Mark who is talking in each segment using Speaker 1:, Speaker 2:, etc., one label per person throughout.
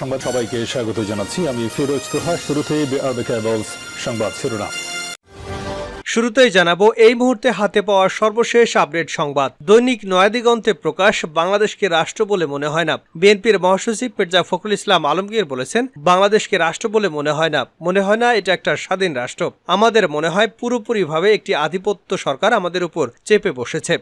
Speaker 1: সংবাদ সবাইকে স্বাগত জানাচ্ছি আমি ফিরোজ তোহা শুরুতে সংবাদ শিরোনাম
Speaker 2: শুরুতেই জানাবো এই মুহূর্তে হাতে পাওয়া সর্বশেষ আপডেট সংবাদ দৈনিক নয়াদিগন্তে প্রকাশ বাংলাদেশকে রাষ্ট্র বলে মনে হয় না বিএনপির মহাসচিব মির্জা ফখরুল ইসলাম আলমগীর বলেছেন বাংলাদেশকে রাষ্ট্র বলে মনে হয় না মনে হয় না এটা একটা স্বাধীন রাষ্ট্র আমাদের মনে হয় পুরোপুরিভাবে একটি আধিপত্য সরকার আমাদের উপর চেপে বসেছে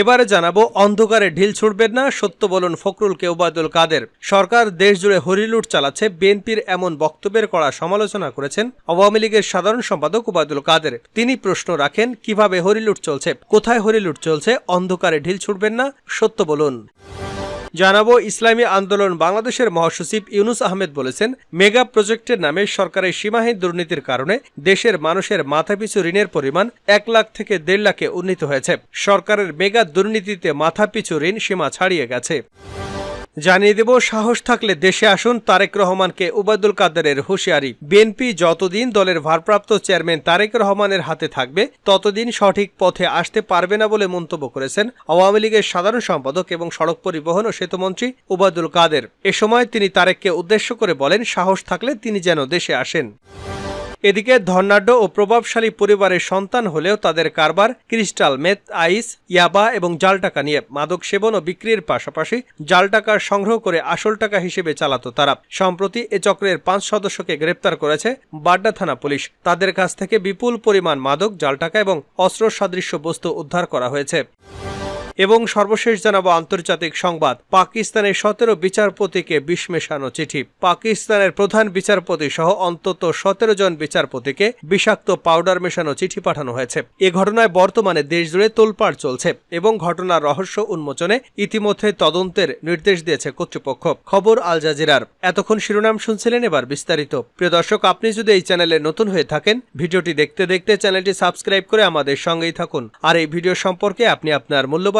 Speaker 2: এবারে জানাবো অন্ধকারে ঢিল ছুটবেন না সত্য বলুন ফখরুলকে ওবায়দুল কাদের সরকার দেশ জুড়ে হরিলুট চালাচ্ছে বিএনপির এমন বক্তব্যের কড়া সমালোচনা করেছেন আওয়ামী লীগের সাধারণ সম্পাদক ওবায়দুল কাদের তিনি প্রশ্ন রাখেন কিভাবে হরিলুট চলছে কোথায় হরিলুট চলছে অন্ধকারে ঢিল ছুটবেন না সত্য বলুন জানাবো ইসলামী আন্দোলন বাংলাদেশের মহাসচিব ইউনুস আহমেদ বলেছেন মেগা প্রজেক্টের নামে সরকারের সীমাহীন দুর্নীতির কারণে দেশের মানুষের মাথাপিছু ঋণের পরিমাণ এক লাখ থেকে দেড় লাখে উন্নীত হয়েছে সরকারের মেগা দুর্নীতিতে মাথাপিছু ঋণ সীমা ছাড়িয়ে গেছে জানিয়ে দেব সাহস থাকলে দেশে আসুন তারেক রহমানকে উবায়দুল কাদেরের হুঁশিয়ারি বিএনপি যতদিন দলের ভারপ্রাপ্ত চেয়ারম্যান তারেক রহমানের হাতে থাকবে ততদিন সঠিক পথে আসতে পারবে না বলে মন্তব্য করেছেন আওয়ামী লীগের সাধারণ সম্পাদক এবং সড়ক পরিবহন ও সেতুমন্ত্রী উবায়দুল কাদের এ সময় তিনি তারেককে উদ্দেশ্য করে বলেন সাহস থাকলে তিনি যেন দেশে আসেন এদিকে ধর্নাঢ্য ও প্রভাবশালী পরিবারের সন্তান হলেও তাদের কারবার ক্রিস্টাল মেথ আইস ইয়াবা এবং জাল টাকা নিয়ে মাদক সেবন ও বিক্রির পাশাপাশি জাল টাকার সংগ্রহ করে আসল টাকা হিসেবে চালাত তারা সম্প্রতি এ চক্রের পাঁচ সদস্যকে গ্রেপ্তার করেছে বাড্ডা থানা পুলিশ তাদের কাছ থেকে বিপুল পরিমাণ মাদক জাল টাকা এবং অস্ত্র সাদৃশ্য বস্তু উদ্ধার করা হয়েছে এবং সর্বশেষ জানাব আন্তর্জাতিক সংবাদ পাকিস্তানের সতেরো বিচারপতিকে বিষ মেশানো চিঠি পাকিস্তানের প্রধান বিচারপতি সহ অন্তত সতেরো জন বিচারপতিকে বিষাক্ত পাউডার মেশানো চিঠি পাঠানো হয়েছে এ ঘটনায় বর্তমানে দেশজুড়ে তোলপাড় চলছে এবং ঘটনার রহস্য উন্মোচনে ইতিমধ্যে তদন্তের নির্দেশ দিয়েছে কর্তৃপক্ষ খবর আল জাজিরার এতক্ষণ শিরোনাম শুনছিলেন এবার বিস্তারিত প্রিয় দর্শক আপনি যদি এই চ্যানেলে নতুন হয়ে থাকেন ভিডিওটি দেখতে দেখতে চ্যানেলটি সাবস্ক্রাইব করে আমাদের সঙ্গেই থাকুন আর এই ভিডিও সম্পর্কে আপনি আপনার মূল্যবান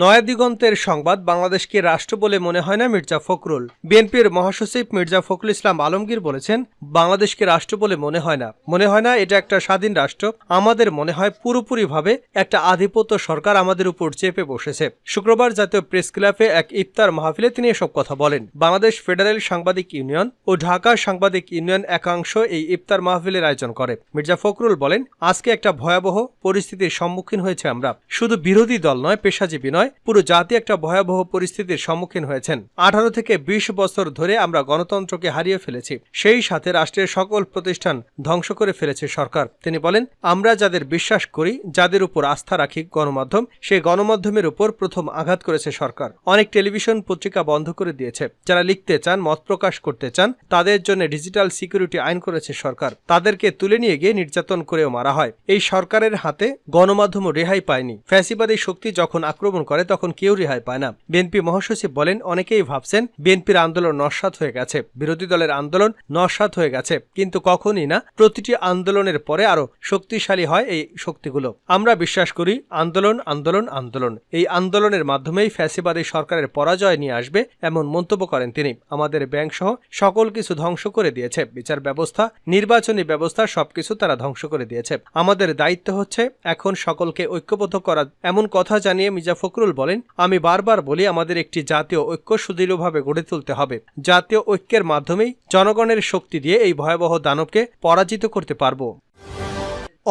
Speaker 2: নয়া দিগন্তের সংবাদ বাংলাদেশকে রাষ্ট্র বলে মনে হয় না মির্জা ফখরুল বিএনপির মহাসচিব মির্জা ফখরুল ইসলাম আলমগীর বলেছেন বাংলাদেশকে রাষ্ট্র বলে মনে হয় না মনে হয় না এটা একটা স্বাধীন রাষ্ট্র আমাদের মনে হয় পুরোপুরিভাবে একটা আধিপত্য সরকার আমাদের উপর চেপে বসেছে শুক্রবার জাতীয় প্রেস ক্লাবে এক ইফতার মাহফিলে তিনি এসব কথা বলেন বাংলাদেশ ফেডারেল সাংবাদিক ইউনিয়ন ও ঢাকা সাংবাদিক ইউনিয়ন একাংশ এই ইফতার মাহফিলের আয়োজন করে মির্জা ফখরুল বলেন আজকে একটা ভয়াবহ পরিস্থিতির সম্মুখীন হয়েছে আমরা শুধু বিরোধী দল নয় পেশাজীবী নয় নয় পুরো জাতি একটা ভয়াবহ পরিস্থিতির সম্মুখীন হয়েছেন আঠারো থেকে বিশ বছর ধরে আমরা গণতন্ত্রকে হারিয়ে ফেলেছি সেই সাথে রাষ্ট্রের সকল প্রতিষ্ঠান ধ্বংস করে ফেলেছে সরকার তিনি বলেন আমরা যাদের বিশ্বাস করি যাদের উপর আস্থা রাখি গণমাধ্যম সেই গণমাধ্যমের উপর প্রথম আঘাত করেছে সরকার অনেক টেলিভিশন পত্রিকা বন্ধ করে দিয়েছে যারা লিখতে চান মত প্রকাশ করতে চান তাদের জন্য ডিজিটাল সিকিউরিটি আইন করেছে সরকার তাদেরকে তুলে নিয়ে গিয়ে নির্যাতন করেও মারা হয় এই সরকারের হাতে গণমাধ্যমও রেহাই পায়নি ফ্যাসিবাদী শক্তি যখন আক্রমণ করে তখন কেউ রেহাই পায় না বিএনপি মহাসচিব বলেন অনেকেই ভাবছেন বিএনপির আন্দোলন নস্বাত হয়ে গেছে বিরোধী দলের আন্দোলন নস্বাত হয়ে গেছে কিন্তু কখনই না প্রতিটি আন্দোলনের পরে আরও শক্তিশালী হয় এই শক্তিগুলো আমরা বিশ্বাস করি আন্দোলন আন্দোলন আন্দোলন এই আন্দোলনের মাধ্যমেই ফ্যাসিবাদী সরকারের পরাজয় নিয়ে আসবে এমন মন্তব্য করেন তিনি আমাদের ব্যাংকসহ সকল কিছু ধ্বংস করে দিয়েছে বিচার ব্যবস্থা নির্বাচনী ব্যবস্থা সবকিছু তারা ধ্বংস করে দিয়েছে আমাদের দায়িত্ব হচ্ছে এখন সকলকে ঐক্যবদ্ধ করা এমন কথা জানিয়ে মির্জা ফখরুল ফখরুল বলেন আমি বারবার বলি আমাদের একটি জাতীয় ঐক্য সুদৃঢ়ভাবে গড়ে তুলতে হবে জাতীয় ঐক্যের মাধ্যমেই জনগণের শক্তি দিয়ে এই ভয়াবহ দানবকে পরাজিত করতে পারব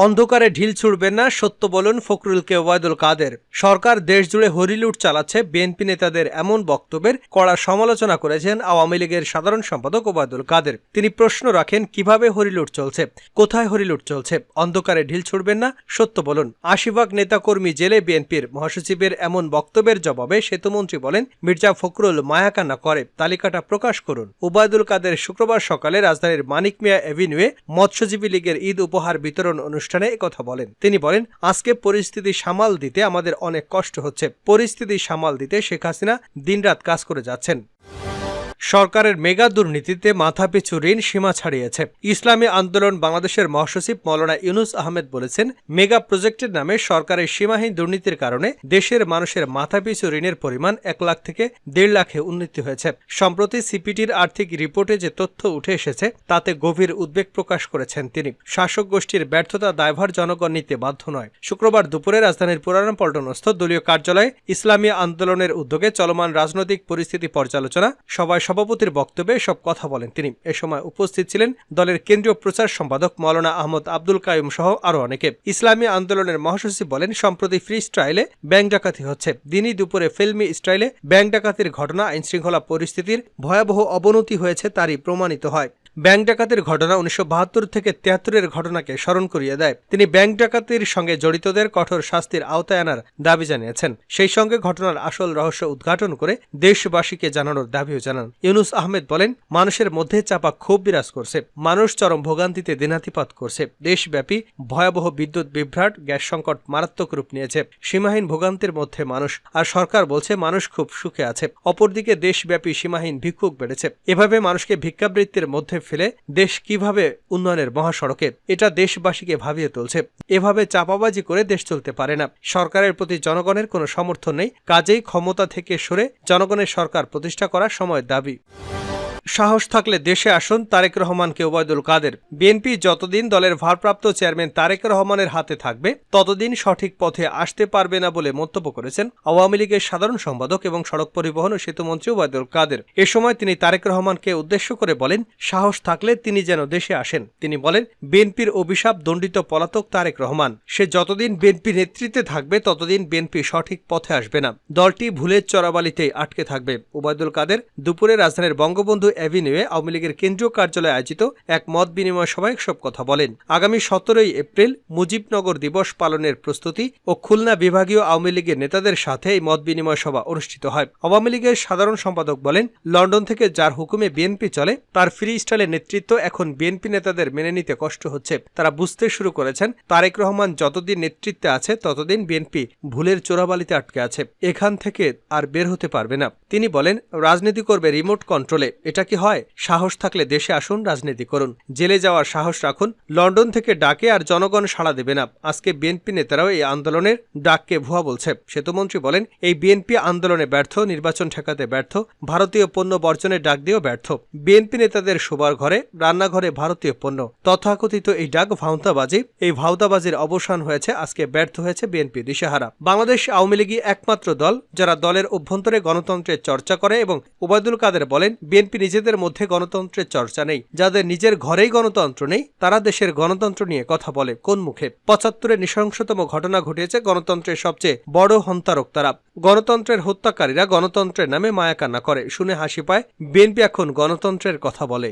Speaker 2: অন্ধকারে ঢিল ছুড়বেন না সত্য বলুন ফখরুলকে ওবায়দুল কাদের সরকার দেশ জুড়ে হরিলুট চালাচ্ছে বিএনপি নেতাদের এমন বক্তব্যের কড়া সমালোচনা করেছেন আওয়ামী লীগের সাধারণ সম্পাদক ওবায়দুল কাদের তিনি প্রশ্ন রাখেন কিভাবে হরিলুট চলছে কোথায় হরিলুট চলছে অন্ধকারে ঢিল ছুড়বেন না সত্য বলুন আশিভাগ নেতাকর্মী জেলে বিএনপির মহাসচিবের এমন বক্তব্যের জবাবে সেতুমন্ত্রী বলেন মির্জা ফখরুল মায়াকান্না করে তালিকাটা প্রকাশ করুন ওবায়দুল কাদের শুক্রবার সকালে রাজধানীর মানিক মিয়া এভিনিউয়ে মৎস্যজীবী লীগের ঈদ উপহার বিতরণ অনুষ্ঠান অনুষ্ঠানে কথা বলেন তিনি বলেন আজকে পরিস্থিতি সামাল দিতে আমাদের অনেক কষ্ট হচ্ছে পরিস্থিতি সামাল দিতে শেখ হাসিনা দিনরাত কাজ করে যাচ্ছেন সরকারের মেগা দুর্নীতিতে মাথাপিছু ঋণ সীমা ছাড়িয়েছে ইসলামী আন্দোলন বাংলাদেশের মহাসচিব মৌলানা ইউনুস আহমেদ বলেছেন মেগা প্রজেক্টের নামে সরকারের সীমাহীন দুর্নীতির কারণে দেশের মানুষের মাথাপিছু ঋণের পরিমাণ এক লাখ থেকে দেড় লাখে উন্নীত হয়েছে সম্প্রতি সিপিটির আর্থিক রিপোর্টে যে তথ্য উঠে এসেছে তাতে গভীর উদ্বেগ প্রকাশ করেছেন তিনি শাসক গোষ্ঠীর ব্যর্থতা দায়ভার জনগণ নিতে বাধ্য নয় শুক্রবার দুপুরে রাজধানীর পুরানো পল্টনস্থ দলীয় কার্যালয়ে ইসলামী আন্দোলনের উদ্যোগে চলমান রাজনৈতিক পরিস্থিতি পর্যালোচনা সবাই সভাপতির বক্তব্যে সব কথা বলেন তিনি এ সময় উপস্থিত ছিলেন দলের কেন্দ্রীয় প্রচার সম্পাদক মৌলানা আহমদ আব্দুল কায়ুম সহ আরও অনেকে ইসলামী আন্দোলনের মহাসচিব বলেন সম্প্রতি ফ্রি স্টাইলে ব্যাংক ডাকাতি হচ্ছে দিনই দুপুরে ফিল্মি স্টাইলে ব্যাংক ডাকাতির ঘটনা আইনশৃঙ্খলা পরিস্থিতির ভয়াবহ অবনতি হয়েছে তারই প্রমাণিত হয় ব্যাংক ডাকাতির ঘটনা উনিশশো থেকে তেহাত্তরের ঘটনাকে স্মরণ করিয়ে দেয় তিনি ব্যাংক ডাকাতির সঙ্গে জড়িতদের কঠোর শাস্তির আওতায় আনার দাবি জানিয়েছেন সেই সঙ্গে ঘটনার আসল রহস্য উদ্ঘাটন করে দেশবাসীকে জানানোর দাবিও জানান ইউনুস আহমেদ বলেন মানুষের মধ্যে চাপা ক্ষোভ বিরাজ করছে মানুষ চরম ভোগান্তিতে দিনাতিপাত করছে দেশব্যাপী ভয়াবহ বিদ্যুৎ বিভ্রাট গ্যাস সংকট মারাত্মক রূপ নিয়েছে সীমাহীন ভোগান্তির মধ্যে মানুষ আর সরকার বলছে মানুষ খুব সুখে আছে অপরদিকে দেশব্যাপী সীমাহীন ভিক্ষুক বেড়েছে এভাবে মানুষকে ভিক্ষাবৃত্তির মধ্যে ফেলে দেশ কিভাবে উন্নয়নের মহাসড়কে এটা দেশবাসীকে ভাবিয়ে তুলছে এভাবে চাপাবাজি করে দেশ চলতে পারে না সরকারের প্রতি জনগণের কোনো সমর্থন নেই কাজেই ক্ষমতা থেকে সরে জনগণের সরকার প্রতিষ্ঠা করার সময় দাবি সাহস থাকলে দেশে আসুন তারেক রহমানকে ওবায়দুল কাদের বিএনপি যতদিন দলের ভারপ্রাপ্ত চেয়ারম্যান তারেক রহমানের হাতে থাকবে ততদিন সঠিক পথে আসতে পারবে না বলে মন্তব্য করেছেন আওয়ামী লীগের সাধারণ সম্পাদক এবং সড়ক পরিবহন ও সেতুমন্ত্রী ওবায়দুল কাদের এ সময় তিনি তারেক রহমানকে উদ্দেশ্য করে বলেন সাহস থাকলে তিনি যেন দেশে আসেন তিনি বলেন বিএনপির অভিশাপ দণ্ডিত পলাতক তারেক রহমান সে যতদিন বিএনপি নেতৃত্বে থাকবে ততদিন বিএনপি সঠিক পথে আসবে না দলটি ভুলের চরাবালিতে আটকে থাকবে ওবায়দুল কাদের দুপুরে রাজধানীর বঙ্গবন্ধু অ্যাভিনিউয়ে আওয়ামী লীগের কেন্দ্রীয় কার্যালয়ে আয়োজিত এক মত বিনিময় সভায় সব কথা বলেন আগামী সতেরোই এপ্রিল মুজিবনগর দিবস পালনের প্রস্তুতি ও খুলনা বিভাগীয় আওয়ামী লীগের নেতাদের সাথে এই মত বিনিময় সভা অনুষ্ঠিত হয় আওয়ামী লীগের সাধারণ সম্পাদক বলেন লন্ডন থেকে যার হুকুমে বিএনপি চলে তার ফ্রি স্টাইলের নেতৃত্ব এখন বিএনপি নেতাদের মেনে নিতে কষ্ট হচ্ছে তারা বুঝতে শুরু করেছেন তারেক রহমান যতদিন নেতৃত্বে আছে ততদিন বিএনপি ভুলের চোরাবালিতে আটকে আছে এখান থেকে আর বের হতে পারবে না তিনি বলেন রাজনীতি করবে রিমোট কন্ট্রোলে এটা এটা কি হয় সাহস থাকলে দেশে আসুন রাজনীতি করুন জেলে যাওয়ার সাহস রাখুন লন্ডন থেকে ডাকে আর জনগণ সাড়া দেবে না আজকে বিএনপি নেতারাও এই আন্দোলনের ডাককে ভুয়া বলছে সেতুমন্ত্রী বলেন এই বিএনপি আন্দোলনে ব্যর্থ নির্বাচন ঠেকাতে ব্যর্থ ভারতীয় পণ্য বর্জনের ডাক দিয়েও ব্যর্থ বিএনপি নেতাদের শোবার ঘরে রান্নাঘরে ভারতীয় পণ্য তথাকথিত এই ডাক ভাউতাবাজি এই ভাউতাবাজির অবসান হয়েছে আজকে ব্যর্থ হয়েছে বিএনপি দিশেহারা বাংলাদেশ আওয়ামী লীগই একমাত্র দল যারা দলের অভ্যন্তরে গণতন্ত্রের চর্চা করে এবং ওবায়দুল কাদের বলেন বিএনপি নিজেদের মধ্যে গণতন্ত্রের চর্চা নেই যাদের নিজের ঘরেই গণতন্ত্র নেই তারা দেশের গণতন্ত্র নিয়ে কথা বলে কোন মুখে পঁচাত্তরের নৃশংসতম ঘটনা ঘটিয়েছে গণতন্ত্রের সবচেয়ে বড় হন্তারক তারা গণতন্ত্রের হত্যাকারীরা গণতন্ত্রের নামে মায়াকান্না করে শুনে হাসি পায় বিএনপি এখন গণতন্ত্রের কথা বলে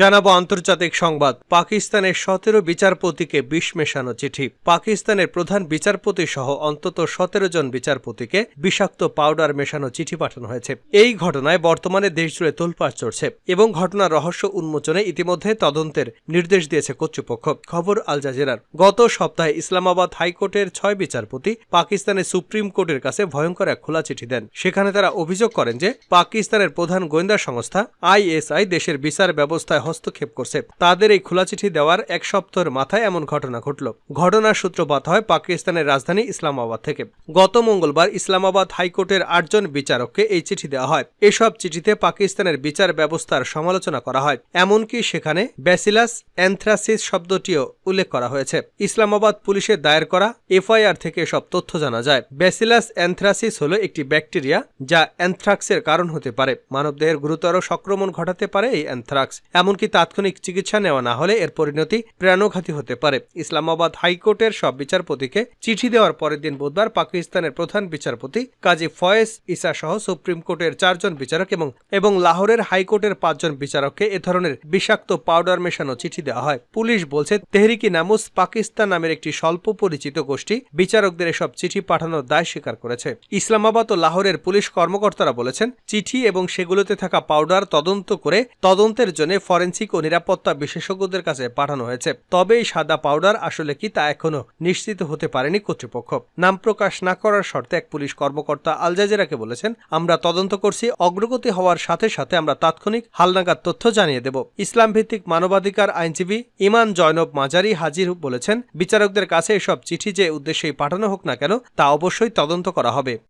Speaker 2: জানাবো আন্তর্জাতিক সংবাদ পাকিস্তানের সতেরো বিচারপতিকে বিষ মেশানো চিঠি পাকিস্তানের প্রধান বিচারপতি সহ অন্তত সতেরো জন বিচারপতিকে বিষাক্ত পাউডার মেশানো চিঠি পাঠানো হয়েছে এই ঘটনায় বর্তমানে দেশজুড়ে তোলপাড় চড়ছে এবং ঘটনার রহস্য উন্মোচনে ইতিমধ্যে তদন্তের নির্দেশ দিয়েছে কর্তৃপক্ষ খবর আল জাজিরার গত সপ্তাহে ইসলামাবাদ হাইকোর্টের ছয় বিচারপতি পাকিস্তানের সুপ্রিম কোর্টের কাছে ভয়ঙ্কর এক খোলা চিঠি দেন সেখানে তারা অভিযোগ করেন যে পাকিস্তানের প্রধান গোয়েন্দা সংস্থা আইএসআই দেশের বিচার ব্যবস্থায় হস্তক্ষেপ করছে তাদের এই খোলা চিঠি দেওয়ার এক সপ্তাহের মাথায় এমন ঘটনা ঘটল ঘটনার সূত্রপাত হয় পাকিস্তানের রাজধানী ইসলামাবাদ থেকে গত মঙ্গলবার ইসলামাবাদ হাইকোর্টের আটজন বিচারককে এই চিঠি দেওয়া হয় এসব চিঠিতে পাকিস্তানের বিচার ব্যবস্থার সমালোচনা করা হয় এমনকি সেখানে ব্যাসিলাস অ্যান্থ্রাসিস শব্দটিও উল্লেখ করা হয়েছে ইসলামাবাদ পুলিশের দায়ের করা এফআইআর থেকে সব তথ্য জানা যায় ব্যাসিলাস অ্যান্থ্রাসিস হল একটি ব্যাকটেরিয়া যা অ্যান্থ্রাক্সের কারণ হতে পারে মানবদেহের গুরুতর সংক্রমণ ঘটাতে পারে এই অ্যান্থ্রাক্স এমন এমনকি তাৎক্ষণিক চিকিৎসা নেওয়া না হলে এর পরিণতি প্রাণঘাতী হতে পারে ইসলামাবাদ হাইকোর্টের সব বিচারপতিকে চিঠি দেওয়ার পরের দিন বুধবার পাকিস্তানের প্রধান বিচারপতি কাজী ফয়েজ ইসা সহ সুপ্রিম কোর্টের চারজন বিচারক এবং এবং লাহোরের হাইকোর্টের পাঁচজন বিচারককে এ ধরনের বিষাক্ত পাউডার মেশানো চিঠি দেওয়া হয় পুলিশ বলছে তেহরিকি নামুস পাকিস্তান নামের একটি স্বল্প পরিচিত গোষ্ঠী বিচারকদের এসব চিঠি পাঠানোর দায় স্বীকার করেছে ইসলামাবাদ ও লাহোরের পুলিশ কর্মকর্তারা বলেছেন চিঠি এবং সেগুলোতে থাকা পাউডার তদন্ত করে তদন্তের জন্য ফরেন ফরেন্সিক ও নিরাপত্তা বিশেষজ্ঞদের কাছে পাঠানো হয়েছে তবে এই সাদা পাউডার আসলে কি তা এখনও নিশ্চিত হতে পারেনি কর্তৃপক্ষ নাম প্রকাশ না করার শর্তে এক পুলিশ কর্মকর্তা আল বলেছেন আমরা তদন্ত করছি অগ্রগতি হওয়ার সাথে সাথে আমরা তাৎক্ষণিক হালনাগাদ তথ্য জানিয়ে দেব ইসলাম ভিত্তিক মানবাধিকার আইনজীবী ইমান জয়নব মাজারি হাজির বলেছেন বিচারকদের কাছে এসব চিঠি যে উদ্দেশ্যেই পাঠানো হোক না কেন তা অবশ্যই তদন্ত করা হবে